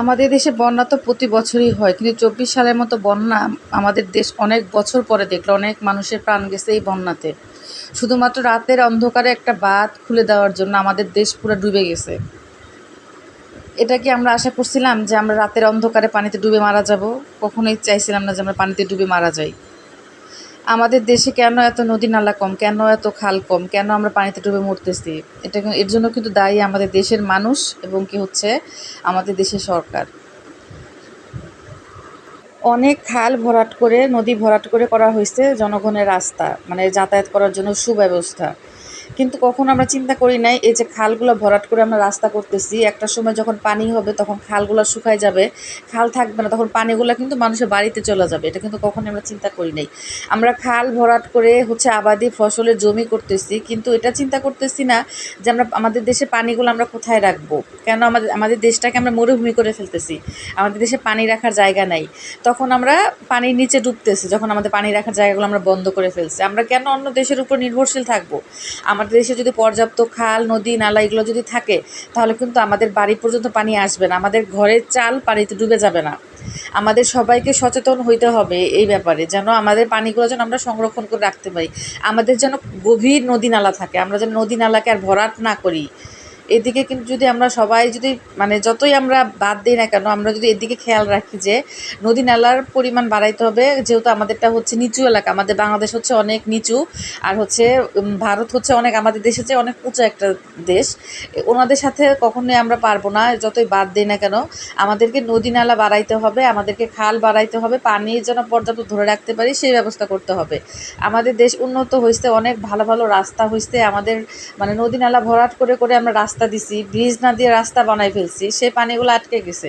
আমাদের দেশে বন্যা তো প্রতি বছরই হয়, কিন্তু চব্বিশ সালের মতো বন্যা আমাদের দেশ অনেক বছর পরে দেখল, অনেক মানুষের প্রাণ গেছে এই বন্যাতে। শুধুমাত্র রাতের অন্ধকারে একটা বাদ খুলে দেওয়ার জন্য আমাদের দেশ পুরো ডুবে গেছে। এটা কি আমরা আশা করছিলাম যে আমরা রাতের অন্ধকারে পানিতে ডুবে মারা যাব? কখনোই চাইছিলাম না যে আমরা পানিতে ডুবে মারা যাই। আমাদের দেশে কেন এত নদী নালা কম? কেন এত খাল কম? কেন আমরা পানিতে ডুবে মরতেছি? এটা এর জন্য কিন্তু দায়ী আমাদের দেশের মানুষ এবং কি হচ্ছে? আমাদের দেশের সরকার। অনেক খাল ভরাট করে, নদী ভরাট করে করা হয়েছে জনগণের রাস্তা মানে যাতায়াত করার জন্য সুব্যবস্থা। কিন্তু কখন আমরা চিন্তা করি নাই, এই যে খালগুলো ভরাট করে আমরা রাস্তা করতেছি, একটা সময় যখন পানি হবে তখন খালগুলো শুকায় যাবে, খাল থাকবে না, তখন পানিগুলো কিন্তু মানুষের বাড়িতে চলে যাবে, এটা কিন্তু কখনো আমরা চিন্তা করি নাই। আমরা খাল ভরাট করে হচ্ছে আবাদি ফসলের জমি করতেছি, কিন্তু এটা চিন্তা করতেছি না যে আমরা, আমাদের দেশে পানিগুলো আমরা কোথায় রাখব? কেন আমাদের আমাদের দেশটাকে আমরা মরুভূমি করে ফেলতেছি, আমাদের দেশে পানি রাখার জায়গা নাই। তখন আমরা পানির নিচে ডুবতেছি, যখন আমাদের পানি রাখার জায়গাগুলো আমরা বন্ধ করে ফেলছি। আমরা কেন অন্য দেশের উপর নির্ভরশীল থাকব? আমাদের দেশে যদি পর্যাপ্ত খাল, নদী, নালা এগুলো যদি থাকে, তাহলে কিন্তু আমাদের বাড়ি পর্যন্ত পানি আসবে না। আমাদের ঘরের চাল পানিতে ডুবে যাবে না। আমাদের সবাইকে সচেতন হইতে হবে এই ব্যাপারে, যেন আমাদের পানিগুলো যেন আমরা সংরক্ষণ করে রাখতে পারি। আমাদের যেন গভীর নদী নালা থাকে। আমরা যেন নদী নালাকে আর ভরাট না করি। এদিকে কিন্তু যদি আমরা সবাই যদি মানে যতই আমরা বাদ দিই না কেন, আমরা যদি এদিকে খেয়াল রাখি যে নদী নালার পরিমাণ বাড়াইতে হবে, যেহেতু আমাদেরটা হচ্ছে নিচু এলাকা, আমাদের বাংলাদেশ হচ্ছে অনেক নিচু, আর হচ্ছে ভারত হচ্ছে অনেক, আমাদের দেশের চেয়ে অনেক উঁচু একটা দেশ ওনাদের সাথে কখনোই আমরা পারব না, যতই বাদ দিই না কেন, আমাদেরকে নদী নালা বাড়াইতে হবে, আমাদেরকে খাল বাড়াইতে হবে, পানি যেন পর্যাপ্ত ধরে রাখতে পারি, সেই ব্যবস্থা করতে হবে। আমাদের দেশ উন্নত হয়েছে অনেক ভালো ভালো রাস্তা হয়েছে আমাদের মানে নদী নালা ভরাট করে করে আমরা রাস্তা দিছি ব্রিজ না দিয়ে রাস্তা বানাই ফেলছি, সেই পানিগুলো আটকে গেছে।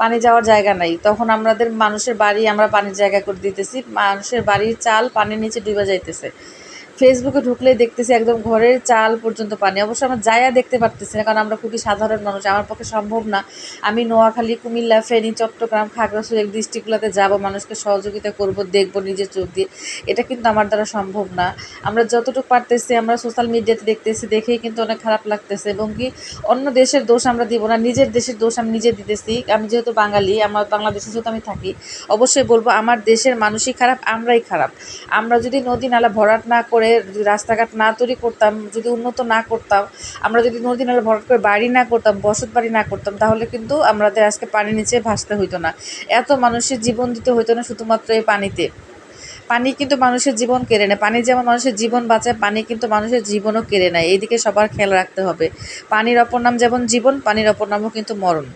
পানি যাওয়ার জায়গা নাই। তখন আমাদের মানুষের বাড়ি আমরা পানির জায়গা করে দিতেছি, মানুষের বাড়ির চাল পানির নিচে ডুবে যাইতেছে। ফেসবুকে ঢুকলে দেখতেছি একদম ঘরের চাল পর্যন্ত পানি। অবশ্য আমরা যায়া দেখতে পারতেছি না, কারণ আমরা খুবই সাধারণ মানুষ। আমার পক্ষে সম্ভব না। আমি নোয়াখালী, কুমিল্লা, ফেনী, চট্টগ্রাম, খাগড়াছড়ি ডিস্ট্রিক্টগুলোতে যাব, মানুষকে সহযোগিতা করব, দেখব নিজের চোখ দিয়ে। এটা কিন্তু আমার দ্বারা সম্ভব না। আমরা যতটুকু পারতেছি, আমরা সোশ্যাল মিডিয়াতে দেখতেছি, দেখেই কিন্তু অনেক খারাপ লাগতেছে। এবং কি, অন্য দেশের দোষ আমরা দিব না, নিজের দেশের দোষ আমি নিজে দিতেছি। আমি যেহেতু বাঙালি, আমার বাংলাদেশে যেহেতু আমি থাকি, অবশ্যই বলব আমার দেশের মানুষই খারাপ, আমরাই খারাপ। আমরা যদি নদী নালা ভরাট না করে যদি রাস্তাঘাট না তৈরি করতাম, যদি উন্নত না করতাম, আমরা যদি নদী নালা ভরাট করে বাড়ি না করতাম, বসত বাড়ি না করতাম, তাহলে কিন্তু আমাদের আজকে পানির নিচে ভাসতে হইতো না। এত মানুষের জীবন দিতে হইতো না শুধুমাত্র এই পানিতে। পানি কিন্তু মানুষের জীবন কেড়ে নেয়। পানি যেমন মানুষের জীবন বাঁচায়, পানি কিন্তু মানুষের জীবনও কেড়ে নেয়। এইদিকে সবার খেয়াল রাখতে হবে। পানির অপর নাম যেমন জীবন, পানির অপর নামও কিন্তু মরণ।